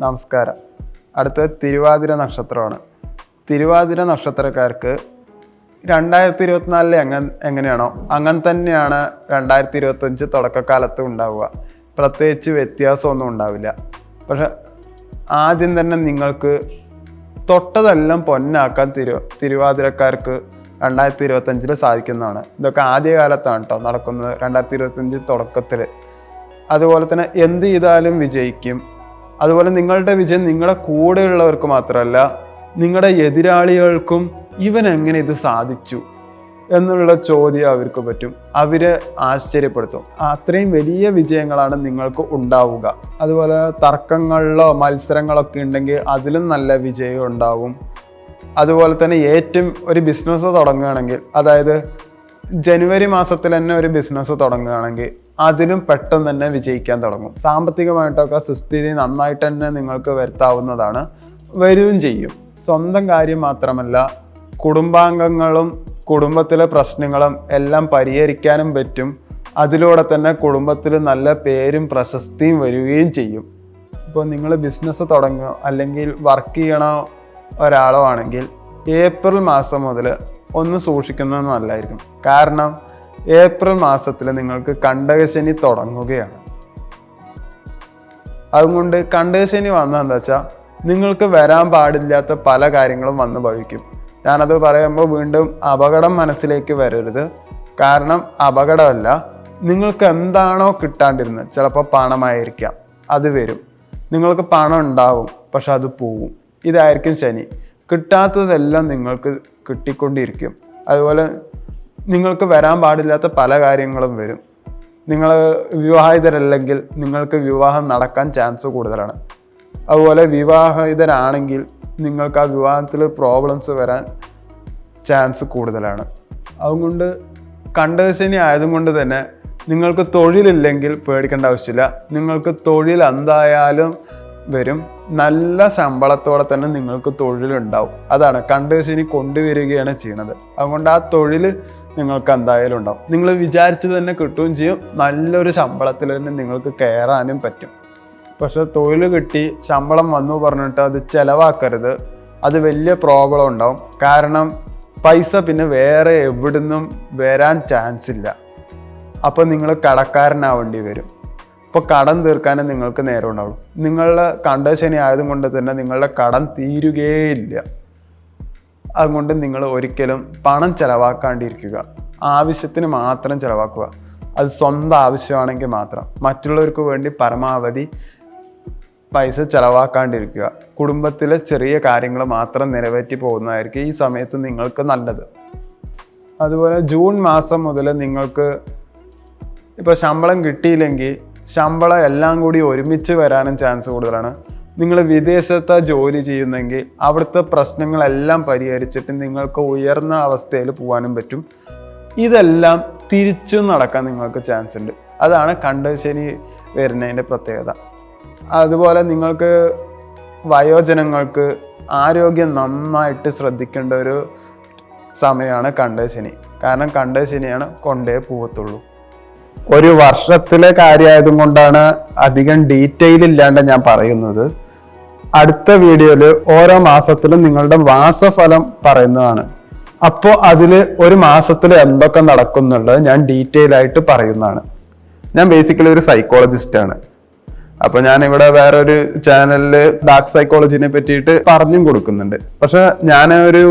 നമസ്കാരം. അടുത്തത് തിരുവാതിര നക്ഷത്രമാണ്. തിരുവാതിര നക്ഷത്രക്കാർക്ക് രണ്ടായിരത്തി ഇരുപത്തിനാലിൽ എങ്ങനെ എങ്ങനെയാണോ അങ്ങനെ തന്നെയാണ് രണ്ടായിരത്തി ഇരുപത്തഞ്ച് തുടക്കക്കാലത്ത് ഉണ്ടാവുക. പ്രത്യേകിച്ച് വ്യത്യാസമൊന്നും ഉണ്ടാവില്ല. പക്ഷെ ആദ്യം തന്നെ നിങ്ങൾക്ക് തൊട്ടതെല്ലാം പൊന്നാക്കാൻ തിരു തിരുവാതിരക്കാർക്ക് രണ്ടായിരത്തി ഇരുപത്തഞ്ചിൽ സാധിക്കുന്നതാണ്. ഇതൊക്കെ ആദ്യകാലത്താണ് കേട്ടോ നടക്കുന്നത് രണ്ടായിരത്തി ഇരുപത്തഞ്ച് തുടക്കത്തിൽ അതുപോലെ തന്നെ എന്ത് ചെയ്താലും വിജയിക്കും. അതുപോലെ നിങ്ങളുടെ വിജയം നിങ്ങളുടെ കൂടെയുള്ളവർക്ക് മാത്രമല്ല നിങ്ങളുടെ എതിരാളികൾക്കും ഇവൻ എങ്ങനെ ഇത് സാധിച്ചു എന്നുള്ള ചോദ്യം അവർക്ക് പറ്റും. അവരെ ആശ്ചര്യപ്പെടുത്തും. അത്രയും വലിയ വിജയങ്ങളാണ് നിങ്ങൾക്ക് ഉണ്ടാവുക. അതുപോലെ തർക്കങ്ങളിലോ മത്സരങ്ങളൊക്കെ ഉണ്ടെങ്കിൽ അതിലും നല്ല വിജയം ഉണ്ടാവും. അതുപോലെ തന്നെ ഏറ്റവും ഒരു ബിസിനസ് തുടങ്ങുകയാണെങ്കിൽ അതായത് ജനുവരി മാസത്തിൽ തന്നെ ഒരു ബിസിനസ് തുടങ്ങുകയാണെങ്കിൽ അതിലും പെട്ടെന്ന് തന്നെ വിജയിക്കാൻ തുടങ്ങും. സാമ്പത്തികമായിട്ടൊക്കെ സുസ്ഥിതി നന്നായിട്ട് തന്നെ നിങ്ങൾക്ക് വരുത്താവുന്നതാണ്. വരികയും ചെയ്യും. സ്വന്തം കാര്യം മാത്രമല്ല കുടുംബാംഗങ്ങളും കുടുംബത്തിലെ പ്രശ്നങ്ങളും എല്ലാം പരിഹരിക്കാനും പറ്റും. അതിലൂടെ തന്നെ കുടുംബത്തിൽ നല്ല പേരും പ്രശസ്തിയും വരികയും ചെയ്യും. ഇപ്പോൾ നിങ്ങൾ ബിസിനസ് തുടങ്ങുക അല്ലെങ്കിൽ വർക്ക് ചെയ്യണ ഒരാളോ ആണെങ്കിൽ ഏപ്രിൽ മാസം മുതൽ ഒന്ന് സൂക്ഷിക്കുന്നത് നല്ലതായിരിക്കും. കാരണം ഏപ്രിൽ മാസത്തിൽ നിങ്ങൾക്ക് കണ്ടകശനി തുടങ്ങുകയാണ്. അതുകൊണ്ട് കണ്ടകശനി വന്നത് എന്താ വെച്ചാൽ നിങ്ങൾക്ക് വരാൻ പാടില്ലാത്ത പല കാര്യങ്ങളും വന്ന് ഭവിക്കും. ഞാനത് പറയുമ്പോൾ വീണ്ടും അപകടം മനസ്സിലേക്ക് വരരുത്. കാരണം അപകടമല്ല നിങ്ങൾക്ക് എന്താണോ കിട്ടാണ്ടിരുന്നത് ചിലപ്പോൾ പണമായിരിക്കാം. അത് വരും. നിങ്ങൾക്ക് പണം ഉണ്ടാവും പക്ഷെ അത് പോവും. ഇതായിരിക്കും ശനി. കിട്ടാത്തതെല്ലാം നിങ്ങൾക്ക് കിട്ടിക്കൊണ്ടിരിക്കും. അതുപോലെ നിങ്ങൾക്ക് വരാൻ പാടില്ലാത്ത പല കാര്യങ്ങളും വരും. നിങ്ങൾ വിവാഹിതരല്ലെങ്കിൽ നിങ്ങൾക്ക് വിവാഹം നടക്കാൻ ചാൻസ് കൂടുതലാണ്. അതുപോലെ വിവാഹിതരാണെങ്കിൽ നിങ്ങൾക്ക് ആ വിവാഹത്തിൽ പ്രോബ്ലംസ് വരാൻ ചാൻസ് കൂടുതലാണ്. അതുകൊണ്ട് കണ്ടശനി ആയതും കൊണ്ട് തന്നെ നിങ്ങൾക്ക് തൊഴിലില്ലെങ്കിൽ പേടിക്കേണ്ട ആവശ്യമില്ല. നിങ്ങൾക്ക് തൊഴിൽ എന്തായാലും വരും. നല്ല ശമ്പളത്തോടെ തന്നെ നിങ്ങൾക്ക് തൊഴിലുണ്ടാവും. അതാണ് കണ്ടേഴ്സിനി കൊണ്ടുവരികയാണ് ചെയ്യുന്നത് അതുകൊണ്ട് ആ തൊഴിൽ നിങ്ങൾക്ക് എന്തായാലും ഉണ്ടാവും. നിങ്ങൾ വിചാരിച്ചത് തന്നെ കിട്ടുകയും ചെയ്യും. നല്ലൊരു ശമ്പളത്തിൽ തന്നെ നിങ്ങൾക്ക് കയറാനും പറ്റും. പക്ഷേ തൊഴിൽ കിട്ടി ശമ്പളം വന്നു പറഞ്ഞിട്ട് അത് ചിലവാക്കരുത്. അത് വലിയ പ്രോബ്ലം ഉണ്ടാവും. കാരണം പൈസ പിന്നെ വേറെ എവിടുന്നും വരാൻ ചാൻസ് ഇല്ല. അപ്പോൾ നിങ്ങൾ കടക്കാരനാവേണ്ടി വരും. അപ്പോൾ കടം തീർക്കാനേ നിങ്ങൾക്ക് നേരം ഉണ്ടാവുള്ളൂ നിങ്ങളുടെ കണ്ടശനി ആയതുകൊണ്ട് തന്നെ നിങ്ങളുടെ കടം തീരുകയില്ല. അതുകൊണ്ട് നിങ്ങൾ ഒരിക്കലും പണം ചിലവാക്കാണ്ടിരിക്കുക. ആവശ്യത്തിന് മാത്രം ചിലവാക്കുക. അത് സ്വന്തം ആവശ്യമാണെങ്കിൽ മാത്രം. മറ്റുള്ളവർക്ക് വേണ്ടി പരമാവധി പൈസ ചിലവാക്കാണ്ടിരിക്കുക. കുടുംബത്തിലെ ചെറിയ കാര്യങ്ങൾ മാത്രം നിറവേറ്റി പോകുന്നതായിരിക്കും ഈ സമയത്ത് നിങ്ങൾക്ക് നല്ലത്. അതുപോലെ ജൂൺ മാസം മുതൽ നിങ്ങൾക്ക് ഇപ്പോൾ ശമ്പളം കിട്ടിയില്ലെങ്കിൽ ശമ്പളം എല്ലാം കൂടി ഒരുമിച്ച് വരാനും ചാൻസ് കൂടുതലാണ്. നിങ്ങൾ വിദേശത്ത് ജോലി ചെയ്യുന്നെങ്കിൽ അവിടുത്തെ പ്രശ്നങ്ങളെല്ലാം പരിഹരിച്ചിട്ട് നിങ്ങൾക്ക് ഉയർന്ന അവസ്ഥയിൽ പോകാനും പറ്റും. ഇതെല്ലാം തിരിച്ചു നടക്കാൻ നിങ്ങൾക്ക് ചാൻസ് ഉണ്ട്. അതാണ് കണ്ടശനി വരുന്നതിന്റെ പ്രത്യേകത. അതുപോലെ നിങ്ങൾക്ക് വയോജനങ്ങൾക്ക് ആരോഗ്യം നന്നായിട്ട് ശ്രദ്ധിക്കേണ്ട ഒരു സമയമാണ് കണ്ടശനി. കാരണം കണ്ടശനിയാണ് കൊണ്ടേ പോകത്തുള്ളൂ ഒരു വർഷത്തിലെ കാര്യമായതും കൊണ്ടാണ് അധികം ഡീറ്റെയിൽ ഇല്ലാണ്ട് ഞാൻ പറയുന്നത്. അടുത്ത വീഡിയോയിൽ ഓരോ മാസത്തിലും നിങ്ങളുടെ മാസഫലം പറയുന്നതാണ്. അപ്പോൾ അതിൽ ഒരു മാസത്തിൽ എന്തൊക്കെ നടക്കുന്നുള്ളത് ഞാൻ ഡീറ്റെയിൽ ആയിട്ട് പറയുന്നതാണ്. ഞാൻ ബേസിക്കലി ഒരു സൈക്കോളജിസ്റ്റാണ് അപ്പൊ ഞാൻ ഇവിടെ വേറൊരു ചാനലിൽ ഡാർക്ക് സൈക്കോളജിനെ പറ്റിയിട്ട് പറഞ്ഞും കൊടുക്കുന്നുണ്ട്. പക്ഷെ ഞാൻ ഒരു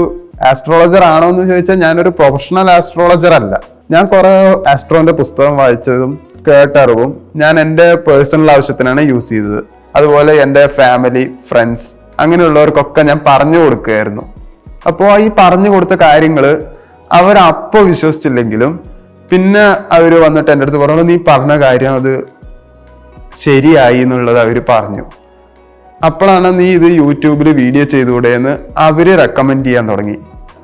ആസ്ട്രോളജർ ആണോ എന്ന് ചോദിച്ചാൽ ഞാനൊരു പ്രൊഫഷണൽ ആസ്ട്രോളജർ അല്ല. ഞാൻ കുറെ ആസ്ട്രോന്റെ പുസ്തകം വായിച്ചതും കേട്ടറിവും ഞാൻ എന്റെ പേഴ്സണൽ ആവശ്യത്തിനാണ് യൂസ് ചെയ്തത്. അതുപോലെ എന്റെ ഫാമിലി ഫ്രണ്ട്സ് അങ്ങനെയുള്ളവർക്കൊക്കെ ഞാൻ പറഞ്ഞു കൊടുക്കുകയായിരുന്നു. അപ്പോൾ ഈ പറഞ്ഞു കൊടുത്ത കാര്യങ്ങൾ അവരപ്പോൾ വിശ്വസിച്ചില്ലെങ്കിലും പിന്നെ അവർ വന്നിട്ട് എന്റെ അടുത്ത് പറഞ്ഞു നീ പറഞ്ഞ കാര്യം അത് ശരിയായി എന്നുള്ളത് അവർ പറഞ്ഞു. അപ്പോഴാണ് നീ ഇത് യൂട്യൂബിൽ വീഡിയോ ചെയ്തുകൂടെ എന്ന് അവർ റെക്കമെൻഡ് ചെയ്യാൻ തുടങ്ങി.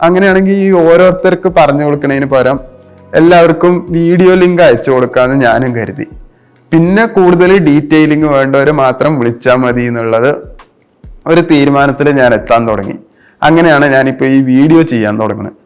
അങ്ങനെയാണെങ്കിൽ ഈ ഓരോരുത്തർക്ക് പറഞ്ഞു കൊടുക്കുന്നതിന് പകരം എല്ലാവർക്കും വീഡിയോ ലിങ്ക് അയച്ചു കൊടുക്കാമെന്ന് ഞാനും കരുതി. പിന്നെ കൂടുതൽ ഡീറ്റെയിലിംഗ് വേണ്ടവരെ മാത്രം വിളിച്ചാൽ മതി എന്നുള്ളത് ഒരു തീരുമാനത്തിൽ ഞാൻ എത്താൻ തുടങ്ങി. അങ്ങനെയാണ് ഞാനിപ്പോൾ ഈ വീഡിയോ ചെയ്യാൻ തുടങ്ങുന്നത്